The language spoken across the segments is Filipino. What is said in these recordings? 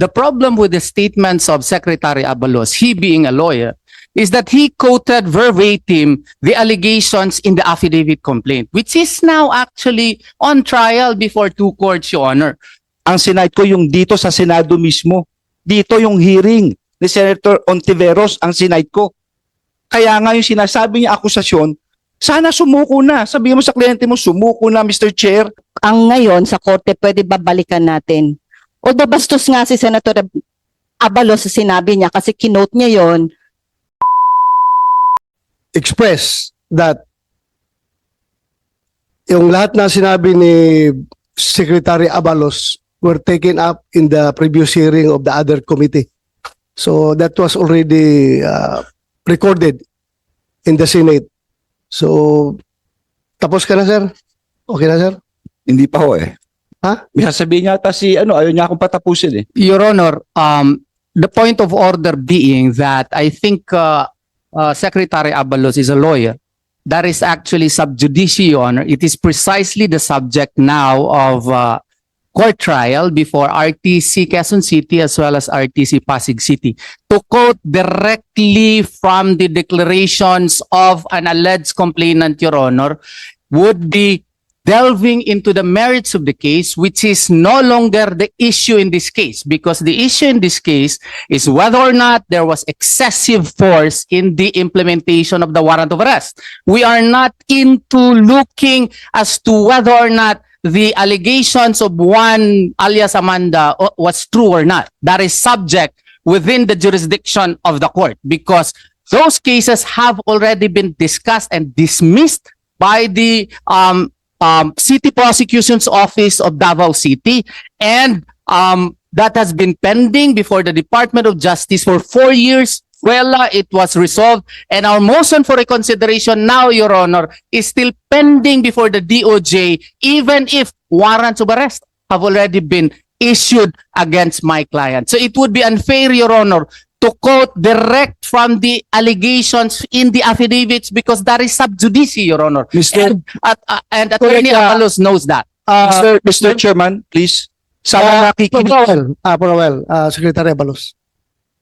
The problem with the statements of Secretary Abalos, he being a lawyer, is that he quoted verbatim the allegations in the affidavit complaint, which is now actually on trial before two courts, Your Honor. Ang sinayad ko yung dito sa Senado mismo. Dito yung hearing ni Senator Ontiveros ang sinayad ko. Kaya nga yung sinasabi niya akusasyon, sana sumuko na. Sabihin mo sa kliyente mo, sumuko na Mr. Chair. ang ngayon sa korte pwede babalikan natin. Although bastos nga si Senator Abalos sa sinabi niya kasi kinote niya yon express that yung lahat na sinabi ni Secretary Abalos were taken up in the previous hearing of the other committee. So that was already uh, recorded in the Senate. So tapos ka na sir? Okay na sir? Hindi pa ho eh. Ha? May sasabihin niya ata si ano, ayaw niya akong patapusin eh. Your Honor, um, the point of order being that I think uh, uh, Secretary Abalos is a lawyer. That is actually sub judice, Your Honor. It is precisely the subject now of uh, court trial before RTC Quezon City as well as RTC Pasig City. To quote directly from the declarations of an alleged complainant, Your Honor, would be delving into the merits of the case, which is no longer the issue in this case, because the issue in this case is whether or not there was excessive force in the implementation of the warrant of arrest. We are not into looking as to whether or not the allegations of one alias Amanda was true or not. That is subject within the jurisdiction of the court because those cases have already been discussed and dismissed by the um, um, City Prosecution's Office of Davao City, and um, that has been pending before the Department of Justice for four years. Well, it was resolved, and our motion for reconsideration now, Your Honor, is still pending before the DOJ, even if warrants of arrest have already been issued against my client. So it would be unfair, Your Honor, to quote direct from the allegations in the affidavits because that is sub judice, Your Honor. Mr. And, at, uh, and Attorney uh, Avalos knows that. Uh, Mr. Mr. Chairman, please. Sana uh, nakikinig. Powell, uh, Powell, uh, Secretary Abalos.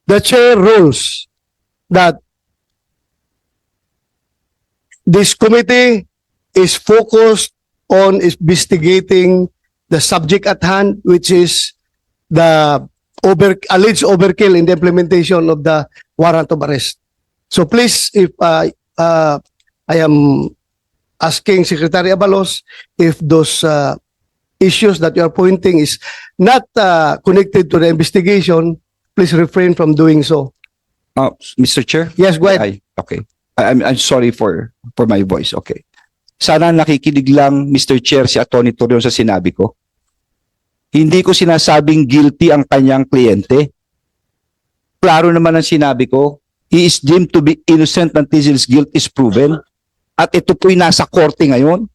The chair rules that this committee is focused on investigating the subject at hand, which is the over alleged overkill in the implementation of the warrant of arrest. So please, if uh, uh, I am asking Secretary Abalos if those uh, issues that you are pointing is not uh, connected to the investigation, please refrain from doing so. Uh, Mr. Chair? Yes, go ahead. Ay, okay. I- I'm, I'm sorry for for my voice. Okay. Sana nakikinig lang, Mr. Chair, si Atty. Torion sa sinabi ko. Hindi ko sinasabing guilty ang kanyang kliyente. Klaro naman ang sinabi ko. He is deemed to be innocent until his guilt is proven. At ito po'y nasa korte ngayon.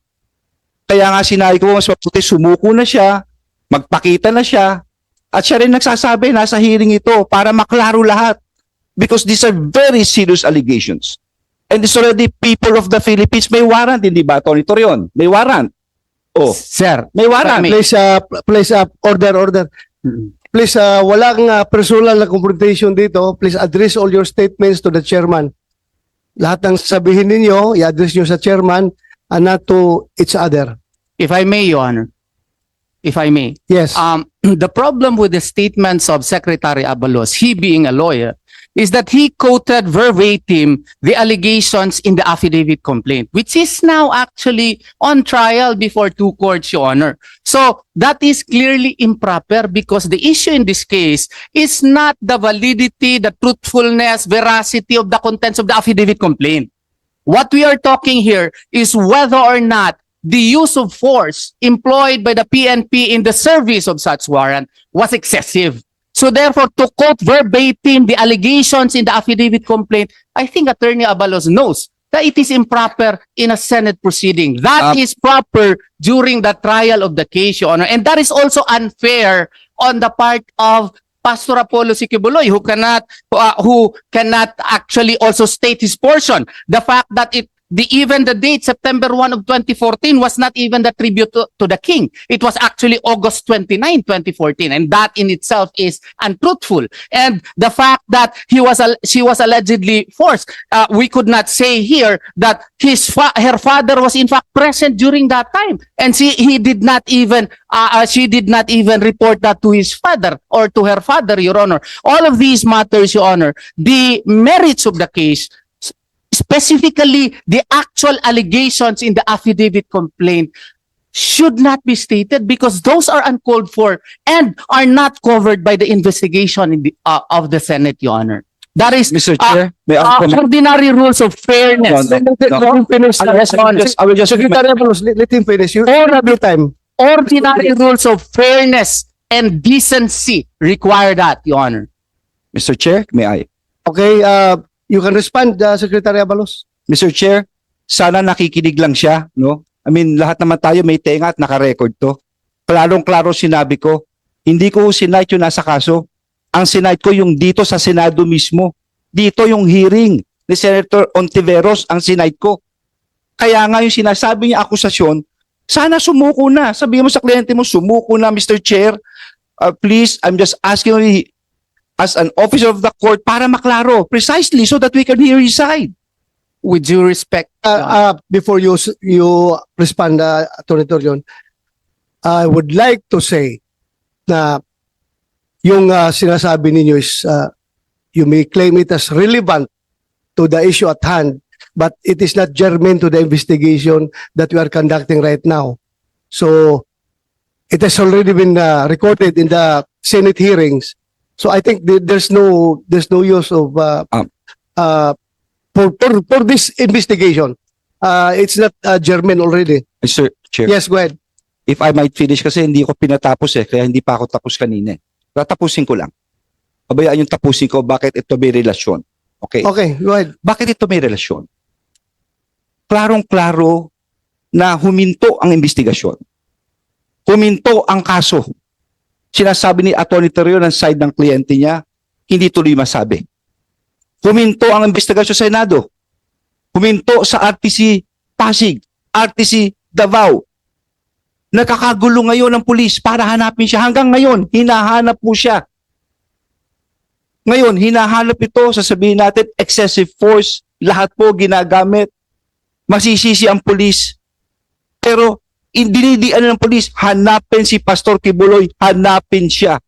Kaya nga sinabi ko, mas mabuti sumuko na siya, magpakita na siya, at siya rin nagsasabi, nasa hearing ito, para maklaro lahat because these are very serious allegations. And it's already people of the Philippines may warrant, hindi ba, Tony Torion? May warrant. Oh, Sir, may warrant. Please, uh, please, uh, order, order. Please, uh, walang uh, personal na confrontation dito. Please address all your statements to the chairman. Lahat ng sabihin ninyo, i-address nyo sa chairman and not to each other. if I may, Your Honor, if I may, Yes. um, the problem with the statements of Secretary Abalos, he being a lawyer, is that he quoted verbatim the allegations in the affidavit complaint, which is now actually on trial before two courts, Your Honor. So that is clearly improper because the issue in this case is not the validity, the truthfulness, veracity of the contents of the affidavit complaint. What we are talking here is whether or not the use of force employed by the PNP in the service of such warrant was excessive. So therefore, to quote verbatim the allegations in the affidavit complaint, I think Attorney Abalos knows that it is improper in a Senate proceeding. That Um, is proper during the trial of the case, Your Honor. And that is also unfair on the part of Pastor Apollo Sikibuloy, who cannot uh, who cannot actually also state his portion. The fact that it the even the date September 1 of 2014 was not even the tribute to, to the king. It was actually August 29, 2014, and that in itself is untruthful. And the fact that he was she was allegedly forced, uh, we could not say here that his fa- her father was in fact present during that time, and she he did not even uh, uh, she did not even report that to his father or to her father, Your Honor. All of these matters, Your Honor, the merits of the case specifically the actual allegations in the affidavit complaint should not be stated because those are uncalled for and are not covered by the investigation in the, uh, of the Senate, Your Honor. That is Mr. Ah, Chair, may I uh, comment? ordinary rules of fairness. No, no, no. Let him finish. I will just- I will just- I will just- Secretary Abalos, let, let him finish. You Or- have your time. Ordinary rules of fairness and decency require that, Your Honor. Mr. Chair, may I? Okay, uh, you can respond, uh, Secretary Abalos. Mr. Chair, sana nakikinig lang siya, no? I mean, lahat naman tayo may tenga at naka-record to. Klarong-klaro sinabi ko, hindi ko sinight yung nasa kaso. Ang sinight ko yung dito sa Senado mismo. Dito yung hearing ni Senator Ontiveros ang sinight ko. Kaya nga yung sinasabi niya akusasyon, sana sumuko na. Sabihin mo sa kliyente mo, sumuko na Mr. Chair. Uh, please, I'm just asking only as an officer of the court para maklaro precisely so that we can hear his side. With due respect, Uh, uh, before you you respond, uh, Attorney Torion, I would like to say na yung uh, sinasabi ninyo is uh, you may claim it as relevant to the issue at hand, but it is not germane to the investigation that we are conducting right now. So it has already been uh, recorded in the Senate hearings. So I think th- there's no there's no use of uh, Um. uh, for, for for this investigation. Uh, it's not uh, germane already. Mr. Chair. Yes, go ahead. if I might finish kasi hindi ko pinatapos eh, kaya hindi pa ako tapos kanina. eh. Tatapusin ko lang. Pabayaan yung tapusin ko, bakit ito may relasyon. Okay. Okay, go ahead. Bakit ito may relasyon? Klarong-klaro na huminto ang investigasyon. Huminto ang kaso. Sinasabi ni Atty. Terrio ng side ng kliyente niya, hindi tuloy masabi. Huminto ang investigasyon sa Senado. Huminto sa RTC Pasig, RTC Davao, Nakakagulo ngayon ng pulis para hanapin siya. Hanggang ngayon, hinahanap po siya. Ngayon, hinahanap ito, sasabihin natin, excessive force, lahat po ginagamit. Masisisi ang pulis. Pero, dinidian ng pulis, hanapin si Pastor Kibuloy, hanapin siya.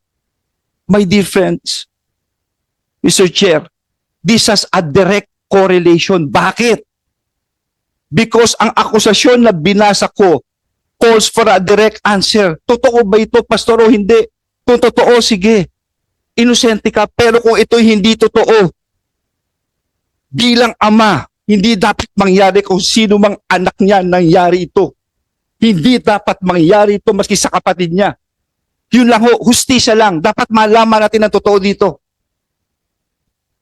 My dear Mr. Chair, this has a direct correlation. Bakit? Because ang akusasyon na binasa ko calls for a direct answer. Totoo ba ito, pastor, o hindi? Kung totoo, sige. Inosente ka, pero kung ito'y hindi totoo, bilang ama, hindi dapat mangyari kung sino mang anak niya nangyari ito. Hindi dapat mangyari ito maski sa kapatid niya. Yun lang ho, hustisya lang. Dapat malaman natin ang totoo dito.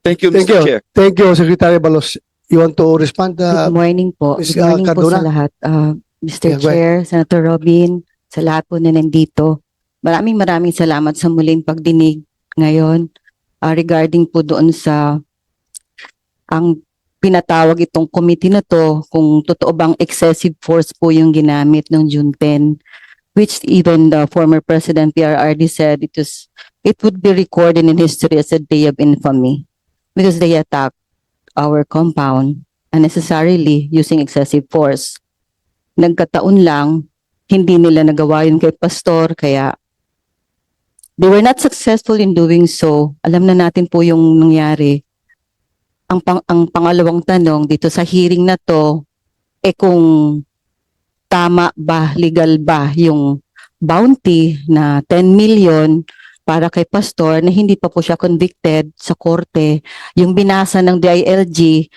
Thank you, Thank Mr. you. Chair. Thank you, Secretary Balos. You want to respond? Uh, Good morning po. Ms. Good morning po Cardona? sa lahat. Uh, Mr. Yeah. Chair, Senator Robin, sa lahat po na nandito. Maraming maraming salamat sa muling pagdinig ngayon uh, regarding po doon sa ang pinatawag itong committee na to kung totoo bang excessive force po yung ginamit ng June 10 which even the former President PRRD said it was it would be recorded in history as a day of infamy because they attacked our compound unnecessarily using excessive force. Nagkataon lang, hindi nila nagawa yun kay pastor, kaya they were not successful in doing so. Alam na natin po yung nangyari. Ang, pang, ang pangalawang tanong dito sa hearing na to, eh kung tama ba, legal ba yung bounty na 10 million para kay pastor na hindi pa po siya convicted sa korte, yung binasa ng DILG,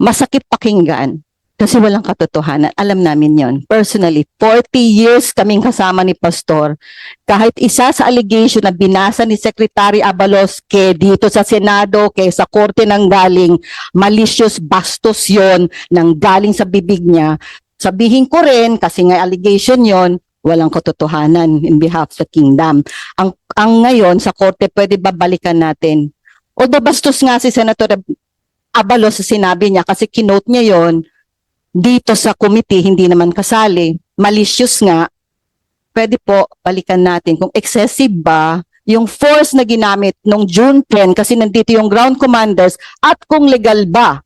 masakit pakinggan kasi walang katotohanan. Alam namin yon. Personally, 40 years kaming kasama ni Pastor. Kahit isa sa allegation na binasa ni Secretary Abalos kay dito sa Senado, kay sa korte ng galing, malicious bastos yon nang galing sa bibig niya. Sabihin ko rin, kasi nga allegation yon walang katotohanan in behalf the kingdom. Ang, ang ngayon sa korte, pwede babalikan natin. Although bastos nga si Senator Abalos sa sinabi niya kasi kinote niya yon dito sa committee hindi naman kasali, malicious nga, pwede po balikan natin kung excessive ba yung force na ginamit nung June 10 kasi nandito yung ground commanders at kung legal ba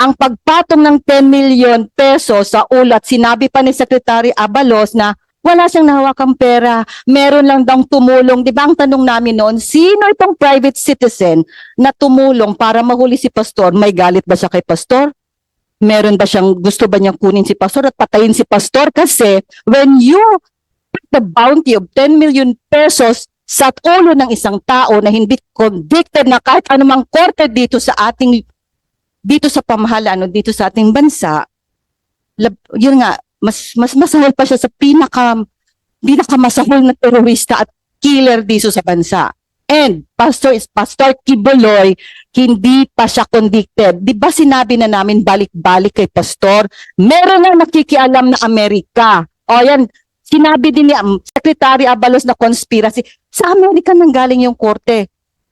ang pagpatong ng 10 million pesos sa ulat. Sinabi pa ni Secretary Abalos na wala siyang nahawakang pera, meron lang daw tumulong. Di ba ang tanong namin noon, sino itong private citizen na tumulong para mahuli si Pastor? May galit ba siya kay Pastor? Meron ba siyang, gusto ba niyang kunin si Pastor at patayin si Pastor? Kasi when you the bounty of 10 million pesos sa ulo ng isang tao na hindi convicted na kahit anumang korte dito sa ating dito sa pamahalaan o dito sa ating bansa, lab, yun nga, mas mas masahol pa siya sa pinaka pinakamasahol na terorista at killer dito sa bansa. And Pastor is Pastor Kiboloy, hindi pa siya convicted. Di ba sinabi na namin balik-balik kay Pastor? Meron na nakikialam na Amerika. O yan, sinabi din ni um, Secretary Abalos na conspiracy. Sa Amerika nang galing yung korte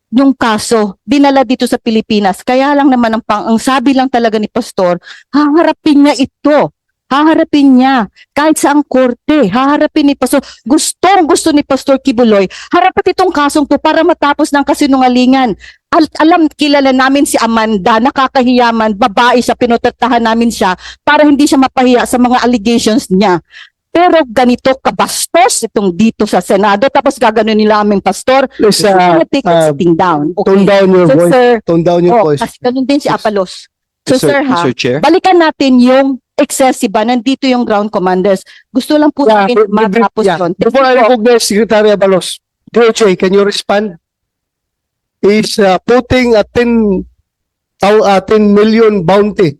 yung kaso dinala dito sa Pilipinas. Kaya lang naman ang, pang, ang sabi lang talaga ni Pastor, haharapin niya ito. Haharapin niya kahit sa ang korte. Haharapin ni Pastor. Gustong gusto ni Pastor Kibuloy. Harapin itong kasong to para matapos ng kasinungalingan. Al- alam, kilala namin si Amanda, nakakahiyaman, babae siya, pinutratahan namin siya para hindi siya mapahiya sa mga allegations niya. Pero ganito kabastos itong dito sa Senado tapos gaganon nila aming pastor. Please, So, uh, uh, take uh, sitting down. tone down your So, voice. sir, Tone down your oh, voice. kasi ganun din si Apalos. So, Mr. sir, ha, Mr. Chair? balikan natin yung excessive ba? Nandito yung ground commanders. Gusto lang po Yeah, namin matapos yeah. yun. Before I recognize Secretary Abalos, DOJ, can you respond? Is uh, putting a 10, tao- uh, 10 million bounty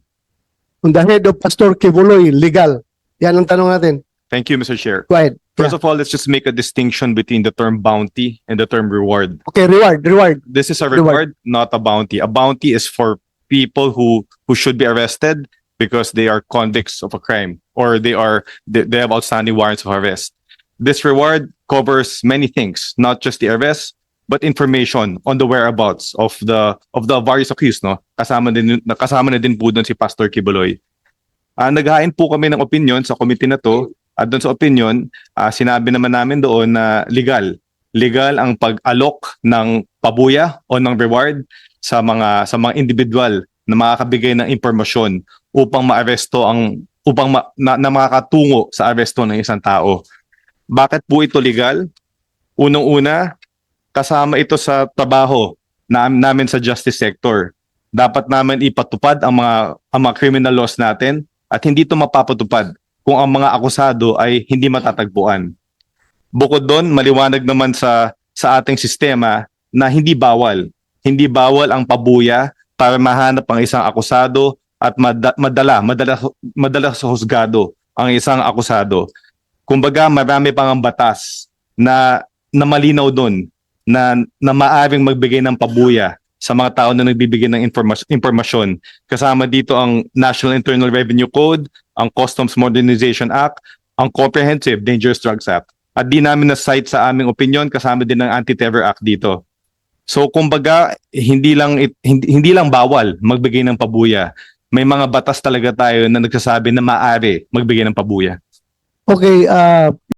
on the head of Pastor Kibuloy legal? Yan ang tanong natin. Thank you, Mr. Chair. Go ahead. First of all, let's just make a distinction between the term bounty and the term reward. Okay, reward, reward. This is a Reward. reward, not a bounty. A bounty is for people who who should be arrested because they are convicts of a crime or they are they, they have outstanding warrants of arrest. This reward covers many things, not just the arrest, but information on the whereabouts of the of the various accused, no? Kasama din kasama na din po doon si Pastor Kibuloy. Ah, naghain po kami ng opinion sa committee na to at doon sa opinion, ah, sinabi naman namin doon na legal. Legal ang pag-alok ng pabuya o ng reward sa mga sa mga individual na makakabigay ng impormasyon upang maaresto ang upang ma, na, na makakatungo sa aresto ng isang tao. Bakit po ito legal? Unang-una, kasama ito sa trabaho na, namin sa justice sector. Dapat namin ipatupad ang mga ang mga criminal laws natin at hindi ito mapapatupad kung ang mga akusado ay hindi matatagpuan. Bukod doon, maliwanag naman sa sa ating sistema na hindi bawal. Hindi bawal ang pabuya para mahanap ang isang akusado at mada- madala, madala, madala sa husgado ang isang akusado. Kumbaga, marami pang ang batas na, na malinaw doon na, na maaring magbigay ng pabuya sa mga tao na nagbibigay ng informas- impormasyon. Kasama dito ang National Internal Revenue Code, ang Customs Modernization Act, ang Comprehensive Dangerous Drugs Act. At di namin na-cite sa aming opinion, kasama din ng Anti-Terror Act dito. So kumbaga, hindi lang it- hindi, hindi lang bawal magbigay ng pabuya. May mga batas talaga tayo na nagsasabi na maaari magbigay ng pabuya. Okay, uh,